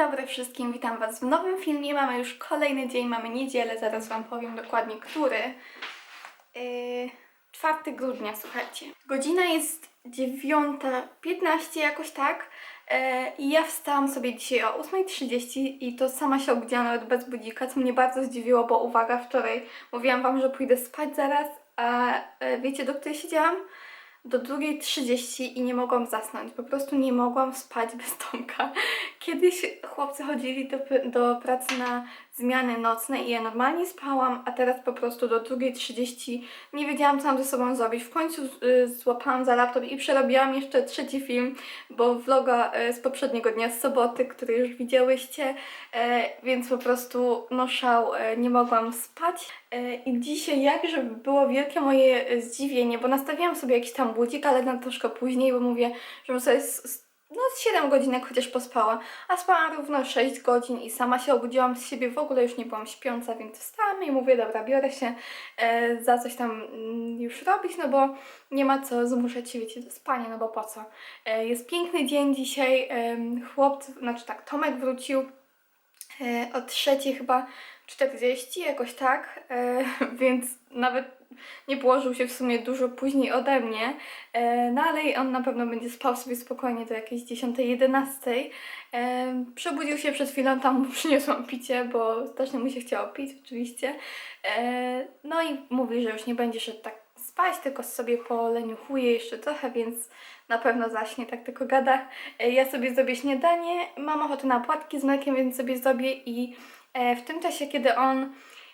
dobry wszystkim, witam Was w nowym filmie. Mamy już kolejny dzień, mamy niedzielę, zaraz Wam powiem dokładnie który. Yy, 4 grudnia, słuchajcie. Godzina jest 9.15 jakoś tak. Yy, I ja wstałam sobie dzisiaj o 8.30 i to sama się obudziłam nawet bez budzika, co mnie bardzo zdziwiło, bo uwaga, wczoraj mówiłam Wam, że pójdę spać zaraz, a yy, wiecie do której siedziałam? Do 2.30 i nie mogłam zasnąć. Po prostu nie mogłam spać bez Tomka. Kiedyś chłopcy chodzili do, do pracy na zmiany nocne i ja normalnie spałam, a teraz po prostu do 2.30 nie wiedziałam co mam ze sobą zrobić. W końcu y, złapałam za laptop i przerobiłam jeszcze trzeci film, bo vloga y, z poprzedniego dnia, z soboty, który już widziałyście, y, więc po prostu no szał, nie mogłam spać. Y, I dzisiaj jakże było wielkie moje y, zdziwienie, bo nastawiłam sobie jakiś tam budzik, ale na troszkę później, bo mówię, żebym sobie no z 7 godzinek chociaż pospała, a spałam równo 6 godzin i sama się obudziłam z siebie, w ogóle już nie byłam śpiąca, więc wstałam i mówię, dobra, biorę się e, za coś tam mm, już robić, no bo nie ma co zmuszać się, wiecie, do spania, no bo po co. E, jest piękny dzień dzisiaj, em, chłopcy, znaczy tak, Tomek wrócił e, o trzeciej chyba 40, jakoś tak, e, więc nawet nie położył się w sumie dużo później ode mnie, e, no ale on na pewno będzie spał sobie spokojnie do jakiejś 10-11. E, przebudził się przed chwilą, tam mu przyniosłam picie, bo strasznie mu się chciało pić oczywiście. No i mówi, że już nie będzie szedł tak spać, tylko sobie poleniuchuje jeszcze trochę, więc na pewno zaśnie, tak tylko gada. E, ja sobie zrobię śniadanie, mam ochotę na płatki z mlekiem, więc sobie zrobię i e, w tym czasie, kiedy on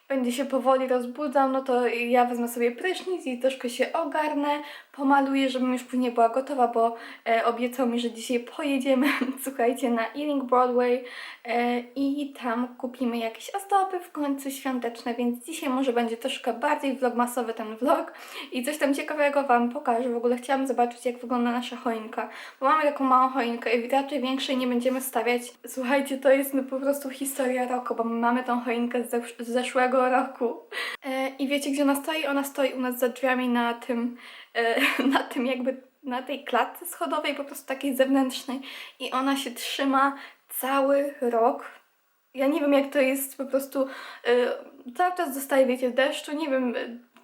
będzie się powoli rozbudzał, no to ja wezmę sobie prysznic i troszkę się ogarnę, pomaluję, żebym już później była gotowa, bo e, obiecał mi, że dzisiaj pojedziemy, słuchajcie, na Ealing Broadway e, i tam kupimy jakieś ozdoby w końcu świąteczne, więc dzisiaj może będzie troszkę bardziej vlogmasowy ten vlog i coś tam ciekawego Wam pokażę. W ogóle chciałam zobaczyć, jak wygląda nasza choinka, bo mamy taką małą choinkę i raczej większej nie będziemy stawiać. Słuchajcie, to jest no po prostu historia roku, bo my mamy tą choinkę z, z zeszłego roku. E, I wiecie, gdzie ona stoi? Ona stoi u nas za drzwiami na tym, na tym jakby, na tej klatce schodowej, po prostu takiej zewnętrznej i ona się trzyma cały rok. Ja nie wiem, jak to jest po prostu, e, cały czas dostaje, wiecie, deszczu, nie wiem,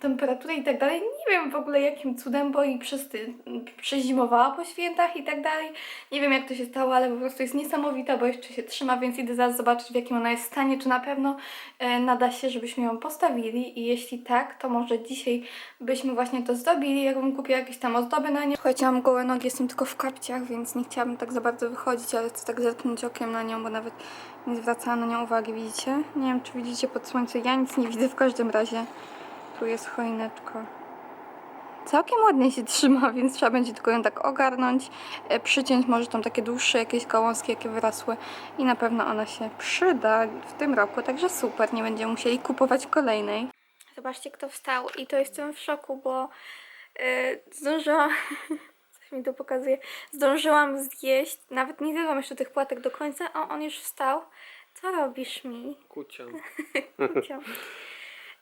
temperatury i tak dalej. Nie wiem w ogóle jakim cudem, bo i przez ty, przezimowała po świętach i tak dalej. Nie wiem jak to się stało, ale po prostu jest niesamowita, bo jeszcze się trzyma, więc idę zaraz zobaczyć w jakim ona jest stanie, czy na pewno e, nada się, żebyśmy ją postawili i jeśli tak, to może dzisiaj byśmy właśnie to zrobili, jakbym kupiła jakieś tam ozdoby na nie. Słuchajcie, mam gołe nogi, jestem tylko w kapciach, więc nie chciałabym tak za bardzo wychodzić, ale chcę tak zerknąć okiem na nią, bo nawet nie zwracałam na nią uwagi, widzicie? Nie wiem, czy widzicie pod słońcem, ja nic nie widzę w każdym razie. Tu jest choineczko. Całkiem ładnie się trzyma, więc trzeba będzie tylko ją tak ogarnąć, e, przyciąć może tam takie dłuższe jakieś gałązki, jakie wyrosły i na pewno ona się przyda w tym roku, także super, nie będziemy musieli kupować kolejnej. Zobaczcie kto wstał i to jestem w szoku, bo yy, zdążyłam, coś mi to pokazuje, zdążyłam zjeść, nawet nie zjadłam jeszcze tych płatek do końca, a on już wstał. Co robisz mi? Kuciam. Kucio.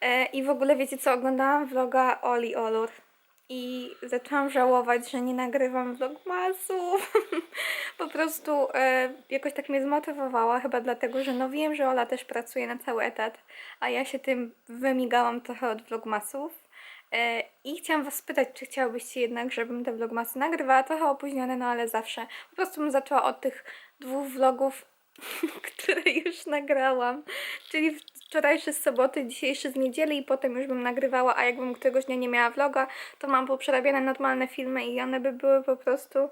E, I w ogóle wiecie co, oglądałam vloga Oli Olur i zaczęłam żałować, że nie nagrywam vlogmasów. po prostu e, jakoś tak mnie zmotywowała, chyba dlatego, że no wiem, że Ola też pracuje na cały etat, a ja się tym wymigałam trochę od vlogmasów. E, I chciałam Was spytać, czy chciałybyście jednak, żebym te vlogmasy nagrywała, trochę opóźnione, no ale zawsze. Po prostu bym zaczęła od tych dwóch vlogów, które już nagrałam. Czyli wczorajszy z soboty, dzisiejszy z niedzieli i potem już bym nagrywała, a jakbym któregoś dnia nie miała vloga, to mam poprzerabiane normalne filmy i one by były po prostu e,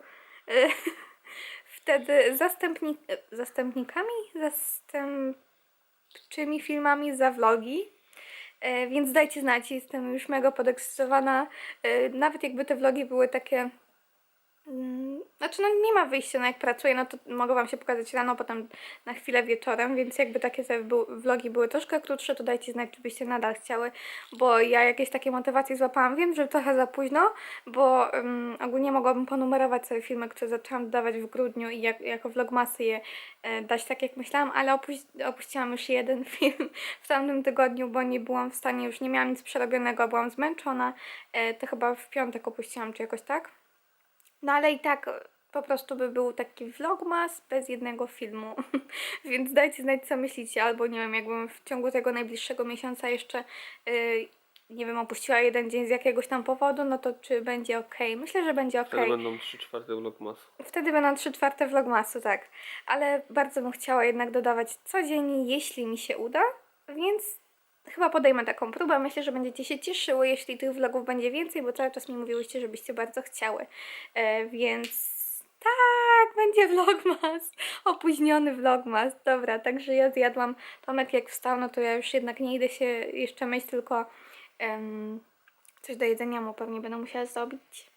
wtedy zastępnik, e, zastępnikami, zastępczymi filmami za vlogi. E, więc dajcie znać, jestem już mega podekscytowana. Nawet jakby te vlogi były takie Znaczy, no nie ma wyjścia, no jak pracuję, no to mogę Wam się pokazać rano, potem na chwilę wieczorem, więc jakby takie był, vlogi były troszkę krótsze, to dajcie znać, czy byście nadal chciały, bo ja jakieś takie motywacje złapałam. Wiem, że trochę za późno, bo um, ogólnie mogłabym ponumerować sobie filmy, które zaczęłam dodawać w grudniu i jak, jako vlogmasy je e, dać tak, jak myślałam, ale opuś opuściłam już jeden film w tamtym tygodniu, bo nie byłam w stanie, już nie miałam nic przerobionego, byłam zmęczona, e, to chyba w piątek opuściłam, czy jakoś tak. No ale i tak po prostu by był taki vlogmas bez jednego filmu. Więc dajcie znać, co myślicie, albo nie wiem, jakbym w ciągu tego najbliższego miesiąca jeszcze, yy, nie wiem, opuściła jeden dzień z jakiegoś tam powodu, no to czy będzie ok? Myślę, że będzie ok. Wtedy będą 3 czwarte vlogmasu. Wtedy będą 3 czwarte vlogmasu, tak. Ale bardzo bym chciała jednak dodawać codziennie, jeśli mi się uda, więc chyba podejmę taką próbę. Myślę, że będziecie się cieszyły, jeśli tych vlogów będzie więcej, bo cały czas mi mówiłyście, żebyście bardzo chciały. E, więc tak, będzie vlogmas. Opóźniony vlogmas. Dobra, także ja zjadłam. Tomek jak wstał, no to ja już jednak nie idę się jeszcze myć, tylko em, coś do jedzenia mu pewnie będę musiała zrobić.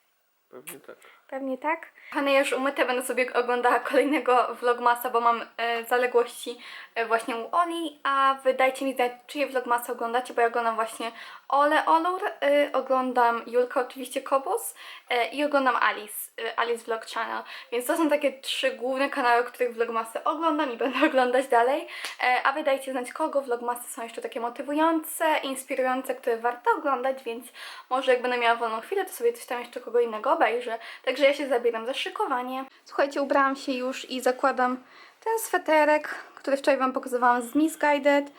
Pewnie tak. Pewnie tak. Kochane, ja już umyte będę sobie oglądała kolejnego vlogmasa, bo mam e, zaległości e, właśnie u Oli, a wy dajcie mi znać, czyje vlogmasy oglądacie, bo ja oglądam właśnie Ole Olur, e, oglądam Julka oczywiście Kobus e, i oglądam Alice, Alice Vlog Channel, więc to są takie trzy główne kanały, których vlogmasy oglądam i będę oglądać dalej, e, a wy dajcie znać, kogo vlogmasy są jeszcze takie motywujące, inspirujące, które warto oglądać, więc może jak będę miała wolną chwilę, to sobie coś tam jeszcze kogo innego obejrzę. Także ja się zabieram za szykowanie. Słuchajcie, ubrałam się już i zakładam ten sweterek, który wczoraj Wam pokazywałam z Miss Guided.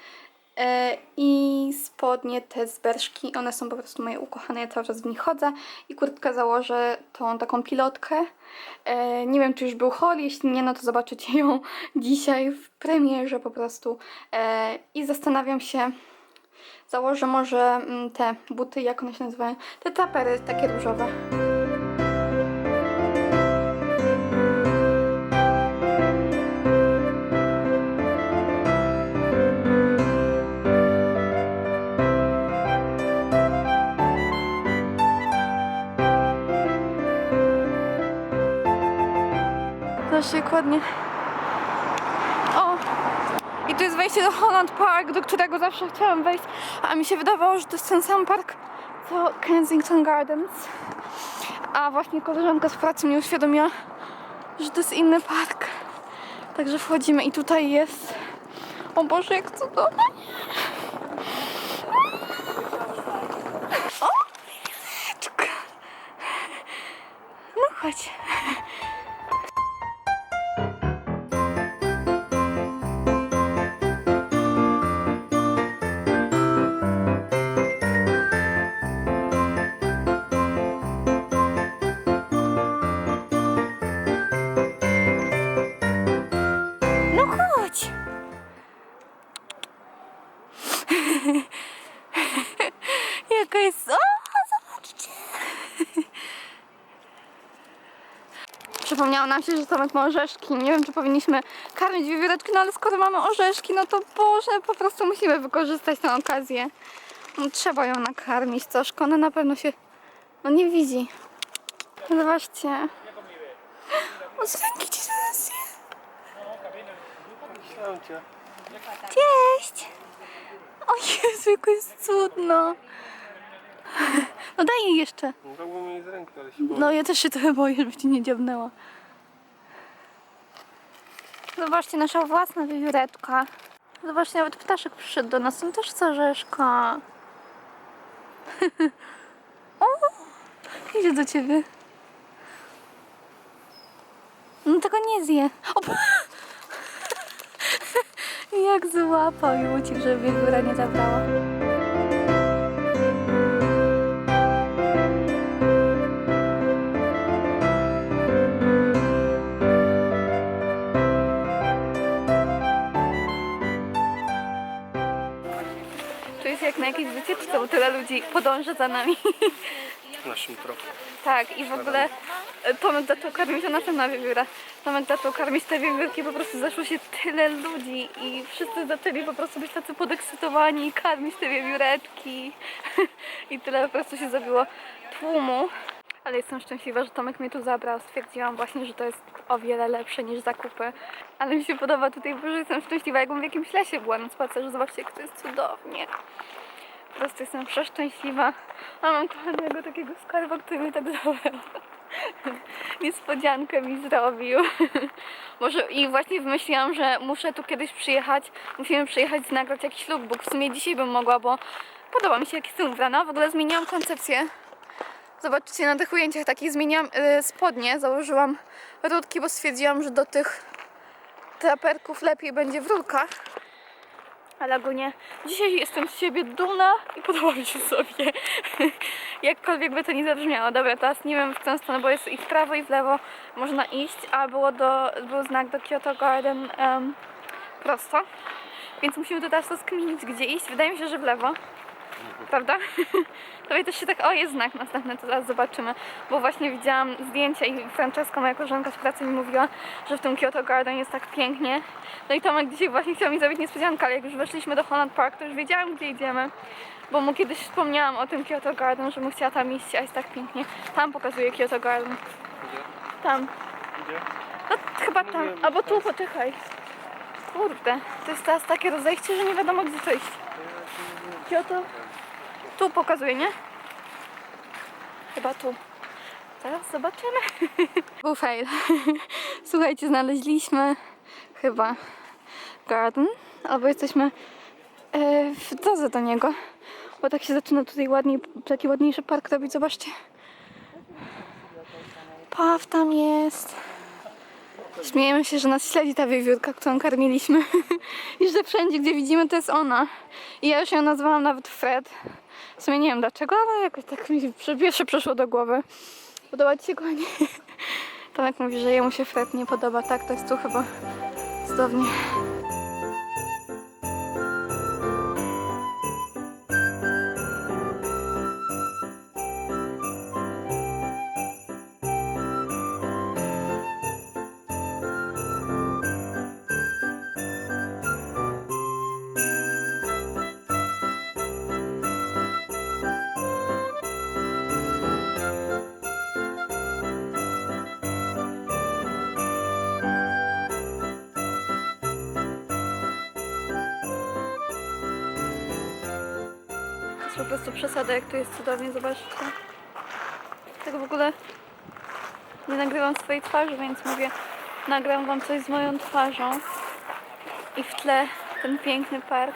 E, I spodnie te z Berszki, one są po prostu moje ukochane, ja cały czas w nich chodzę. I kurtkę założę tą taką pilotkę. E, nie wiem, czy już był haul, jeśli nie, no to zobaczycie ją dzisiaj w premierze po prostu. E, I zastanawiam się, założę może mm, te buty, jak one się nazywają, te tapery takie różowe. Zobaczcie, jak ładnie. O! I tu jest wejście do Holland Park, do którego zawsze chciałam wejść, a mi się wydawało, że to jest ten sam park co Kensington Gardens. A właśnie koleżanka z pracy mnie uświadomiła, że to jest inny park. Także wchodzimy i tutaj jest... O Boże, jak cudownie! O! No chodź. Przypomniało nam się, że Tomek ma orzeszki. Nie wiem, czy powinniśmy karmić wiewióreczki, no ale skoro mamy orzeszki, no to Boże, po prostu musimy wykorzystać tę okazję. No, trzeba ją nakarmić troszkę, ona na pewno się... No nie widzi. Zobaczcie. O, z ręki ci zaraz. Cześć! O Jezu, jak jest cudno. No daj jej jeszcze. Dałbym jej z ręki, ale się boję. No ja też się trochę boję, żeby ci nie dziabnęła. Zobaczcie, nasza własna wiewióreczka. Zobaczcie, nawet ptaszek przyszedł do nas. On też chce orzeszka. o! Idzie do ciebie. No tego nie zje. O! Jak złapał i uciekł, żeby wiewióra nie zabrała. Jak na jakiejś wycieczce, bo tyle ludzi podąża za nami. Naszym tropem. Tak, i w ogóle e, Tomek zaczął karmić, ona sama wiewióra. Tomek zaczął karmić te wiewiórki, po prostu zeszło się tyle ludzi i wszyscy zaczęli po prostu być tacy podekscytowani i karmić te wiewióreczki. I tyle po prostu się zrobiło tłumu. Ale jestem szczęśliwa, że Tomek mnie tu zabrał. Stwierdziłam właśnie, że to jest o wiele lepsze niż zakupy. Ale mi się podoba tutaj, bo jestem szczęśliwa, jakbym w jakimś lesie była na spacerze. Zobaczcie, jak to jest cudownie. Po prostu jestem przeszczęśliwa. A mam kochanego takiego skarba, który mnie tak zabrał. Niespodziankę mi zrobił. Może i właśnie wymyśliłam, że muszę tu kiedyś przyjechać. Musimy przyjechać i nagrać jakiś lookbook. W sumie dzisiaj bym mogła, bo podoba mi się jak jestem ubrana. W ogóle zmieniłam koncepcję Zobaczcie, na tych ujęciach takich zmieniłam y, spodnie, założyłam rurki, bo stwierdziłam, że do tych traperków lepiej będzie w rurkach. Ale ogólnie dzisiaj jestem z siebie dumna i podoba mi się sobie. Jakkolwiek by to nie zabrzmiało. Dobra, teraz nie wiem w którą stronę, bo jest i w prawo i w lewo można iść, a było do, był znak do Kyoto Garden em, prosto. Więc musimy tu teraz rozkminić, gdzie iść. Wydaje mi się, że w lewo. Prawda? Tobie też się tak, o jest znak następny, to zaraz zobaczymy. Bo właśnie widziałam zdjęcia i Franceska, moja koleżanka z pracy mi mówiła, że w tym Kyoto Garden jest tak pięknie. No i Tomek dzisiaj właśnie chciał mi zrobić niespodziankę, ale jak już weszliśmy do Holland Park, to już wiedziałam, gdzie idziemy. Bo mu kiedyś wspomniałam o tym Kyoto Garden, że mu chciała tam iść, a jest tak pięknie. Tam pokazuje Kyoto Garden. Gdzie? Tam. Gdzie? No chyba tam. Albo tu, poczekaj. Kurde, to jest teraz takie rozejście, że nie wiadomo gdzie to iść. Kyoto? Tu pokazuje, nie? Chyba tu. Teraz zobaczymy. Był fail. Słuchajcie, znaleźliśmy chyba garden, albo jesteśmy e, w drodze do niego, bo tak się zaczyna tutaj ładniej, taki ładniejszy park robić, zobaczcie. Paw tam jest. Śmiejemy się, że nas śledzi ta wiewiórka, którą karmiliśmy. I że wszędzie, gdzie widzimy, to jest ona. I ja już ją nazwałam nawet Fred. W sumie nie wiem dlaczego, ale jakoś tak mi pierwsze przyszło do głowy. Podoba ci się konie? Tomek mówi, że jemu się Fred nie podoba. Tak, to jest tu chyba cudownie. Jest po prostu przesada, jak tu jest cudownie, zobaczcie. Tego w ogóle nie nagrywam swojej twarzy, więc mówię, nagram wam coś z moją twarzą. I w tle ten piękny park.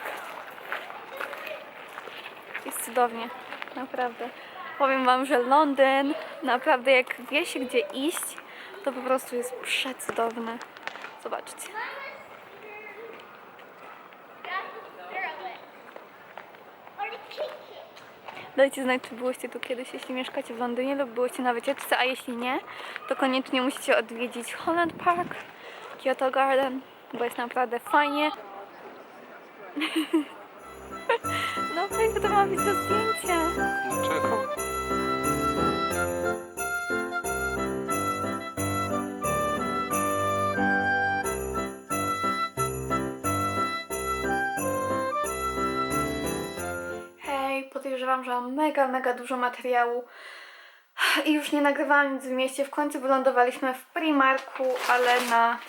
Jest cudownie, naprawdę. Powiem wam, że Londyn, naprawdę jak wie się gdzie iść, to po prostu jest przecudowny. Zobaczcie. Dajcie znać, czy byłyście tu kiedyś, jeśli mieszkacie w Londynie lub byłyście na wycieczce, a jeśli nie, to koniecznie musicie odwiedzić Holland Park, Kyoto Garden, bo jest naprawdę fajnie. No fajnie, to ma być do zdjęcia. Dlaczego? Podejrzewam, że mam mega, mega dużo materiału i już nie nagrywałam nic w mieście. W końcu wylądowaliśmy w Primarku, ale na,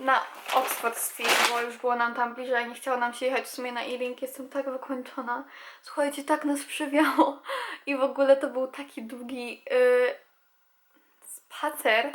na Oxford Street, bo już było nam tam bliżej, nie chciało nam się jechać w sumie na e-link. Jestem tak wykończona. Słuchajcie, tak nas przywiało i w ogóle to był taki długi yy, spacer.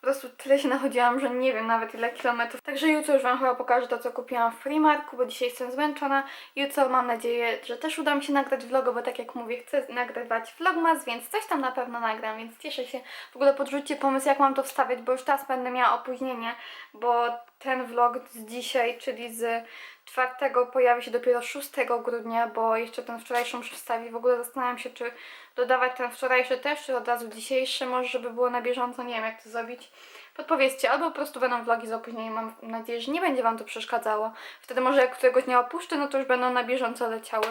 Po prostu tyle się nachodziłam, że nie wiem nawet ile kilometrów. Także jutro już Wam chyba pokażę to, co kupiłam w Primarku, bo dzisiaj jestem zmęczona. Jutro mam nadzieję, że też uda mi się nagrać vloga, bo tak jak mówię, chcę nagrywać vlogmas, więc coś tam na pewno nagram, więc cieszę się. W ogóle podrzućcie pomysł, jak mam to wstawiać, bo już teraz będę miała opóźnienie, bo ten vlog z dzisiaj, czyli z czwartego pojawi się dopiero 6 grudnia, bo jeszcze ten wczorajszy muszę wstawić. W ogóle zastanawiam się, czy dodawać ten wczorajszy też, czy od razu dzisiejszy, może żeby było na bieżąco, nie wiem jak to zrobić. Podpowiedzcie, albo po prostu będą vlogi z opóźnieniem, mam nadzieję, że nie będzie Wam to przeszkadzało. Wtedy może jak któregoś dnia opuszczę, no to już będą na bieżąco leciały.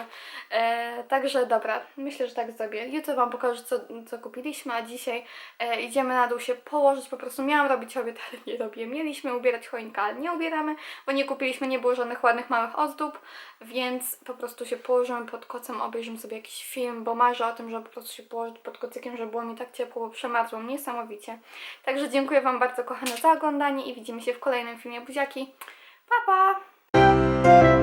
E, także dobra, myślę, że tak zrobię. Jutro Wam pokażę, co, co kupiliśmy, a dzisiaj e, idziemy na dół się położyć. Po prostu miałam robić obiad, ale nie robię. Mieliśmy ubierać choinkę, ale nie ubieramy, bo nie kupiliśmy, nie było żadnych ładnych małych ozdób, więc po prostu się położymy pod kocem, obejrzymy sobie jakiś film, bo marzę o tym, żeby po prostu się położyć pod kocykiem, żeby było mi tak ciepło, bo przemarzło niesamowicie. Także dziękuję Wam bardzo kochane za oglądanie i widzimy się w kolejnym filmie. Buziaki, pa pa!